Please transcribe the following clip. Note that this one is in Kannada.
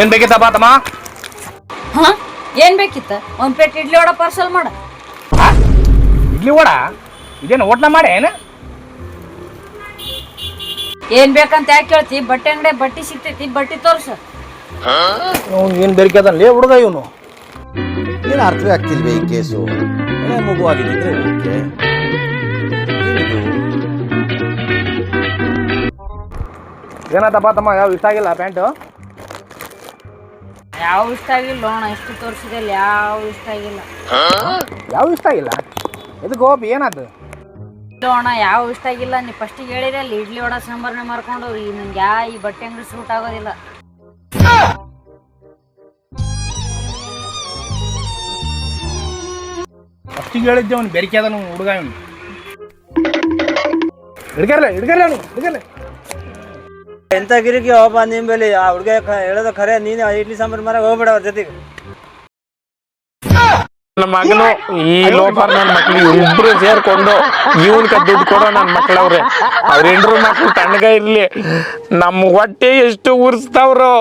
ಏನ್ ಬೇಕಿತ್ತಪ್ಪ ತಮ್ಮ ಹಾ? ಏನ್ ಬೇಕಿತ್ತ? ಒಂದ್ ಪ್ಲೇಟ್ ಇಡ್ಲಿ ವಡ ಪಾರ್ಸಲ್ ಮಾಡ. ಆ? ಇಡ್ಲಿ ವಡ? ಇದೇನು ಹೋಟ್ಲ ಮಾಡಿ ಏನ? ಏನ್ ಬೇಕಂತ ಯಾಕೆ ಕೇಳ್ತಿ? ಬಟ್ಟೆ ಅಂಗಡಿ ಬಟ್ಟಿ ಸಿಗ್ತೈತಿ ಬಟ್ಟಿ ತೋರ್ಸ. ಏನ್ ಬೇರಿಕೆ ಅದನ್ಲೇ ಹುಡುಗ ಇವನು. ಏನು ಅರ್ಥವೇ ಆಗ್ತಿಲ್ವೇ ಈ ಕೇಸು? ಏನೇ ಮಗು ಆಗಿದೆ ಓಕೆ. ಏನಾತಪ್ಪ ತಮ್ಮ ಯಾವ ಇಷ್ಟ ಆಗಿಲ್ಲ ಪ್ಯಾಂಟು? ಯಾವ ಇಷ್ಟ ಆಗಿಲ್ಲ ಅಣ್ಣ ಎಷ್ಟು ತೋರ್ಸಿದಿಲ್ಲ ಯಾವ ಇಷ್ಟ ಆಗಿಲ್ಲ. ಯಾವ ಇಷ್ಟ ಆಗಿಲ್ಲ? ಇದು ಗೋಬಿ ಏನದು? ಇಲ್ಲ ಅಣ್ಣ ಯಾವ ಇಷ್ಟ ಆಗಿಲ್ಲ ನೀ ಫಸ್ಟಿಗೆ ಹೇಳಿದೆ ಅಲ್ಲಿ ಇಡ್ಲಿ ವಡ ಸಾಂಬಾರ್ನೆ ಮಾಡ್ಕೊಂಡು ಈ ನಂಗೆ ಯಾ ಈ ಬಟ್ಟೆ ಅಂಗಡಿ ಸೂಟ್ ಆಗೋದಿಲ್ಲ. ಫಸ್ಟಿಗೆ ಹೇಳಿದ್ದೆ ಅವ್ನು ಬೆರಿಕೆ ಅದನು ಹುಡುಗ ಹಿಡ್ಕರ್ಲೆ ಹಿಡ್ಕರ್ಲೆ ಅವನು ಎಂತ ಗಿರಿಕಿ ಒಬ್ಬ ನಿಮ್ ಬೆಲಿ ಆ ಹುಡುಗ ಹೇಳೋದು ಖರೆ, ನೀನು ಇಡ್ಲಿ ಸಾಂಬಾರ್ ಮರ ಹೋಗ್ಬೇಡ ಅವ್ರ ಜೊತೆಗೆ. ನನ್ನ ಮಗನು ಈ ಲೋಫರ್ ನನ್ನ ಮಕ್ಳು ಇಬ್ರು ಸೇರ್ಕೊಂಡು ಇವನ್ ದುಡ್ಡು ಕೊಡೋ ನನ್ನ ಮಕ್ಳವ್ರೆ. ಅವ್ರ ಹೆಂಡ್ರು ಮಕ್ಳು ತಣ್ಣಗ ಇರ್ಲಿ. ನಮ್ಮ ಹೊಟ್ಟೆ ಎಷ್ಟು ಉರ್ಸ್ತಾವ್ರು.